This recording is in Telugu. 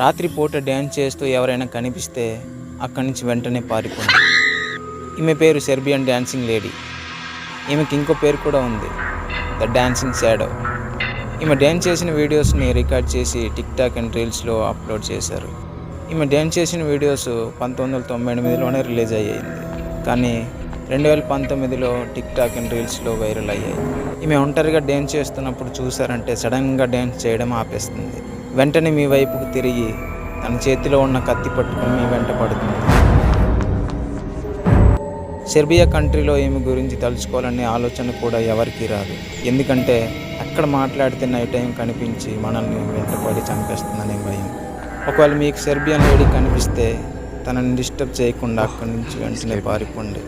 రాత్రిపూట డ్యాన్స్ చేస్తూ ఎవరైనా కనిపిస్తే అక్కడి నుంచి వెంటనే పారిపోయింది ఈమె పేరు సెర్బియన్ డ్యాన్సింగ్ లేడీ. ఈమెకి ఇంకో పేరు కూడా ఉంది ద డ్యాన్సింగ్ షాడో. ఈమె డ్యాన్స్ చేసిన వీడియోస్ని రికార్డ్ చేసి టిక్ టాక్ అండ్ రీల్స్లో అప్లోడ్ చేశారు. ఈమె డ్యాన్స్ చేసిన వీడియోస్ పంతొమ్మిది వందల తొంభై ఎనిమిదిలోనే రిలీజ్ అయ్యింది కానీ రెండు వేల పంతొమ్మిదిలో టిక్ టాక్ అండ్ రీల్స్లో వైరల్ అయ్యాయి. ఈమె ఒంటరిగా డ్యాన్స్ చేస్తున్నప్పుడు చూసారంటే సడన్గా డ్యాన్స్ చేయడం ఆపేస్తుంది. వెంటనే మీ వైపుకు తిరిగి తన చేతిలో ఉన్న కత్తి పట్టుకుని మీ వెంట పడుతుంది. సెర్బియా కంట్రీలో ఏమి గురించి తలుచుకోవాలనే ఆలోచన కూడా ఎవరికీ రాదు. ఎందుకంటే అక్కడ మాట్లాడితే నైట్ టైం కనిపించి మనల్ని వెంటపడి చంపేస్తుందనే భయం. ఒకవేళ మీకు సెర్బియన్ లేడీ కనిపిస్తే తనని డిస్టర్బ్ చేయకుండా అక్కడి నుంచి వెంటనే పారిపోండి.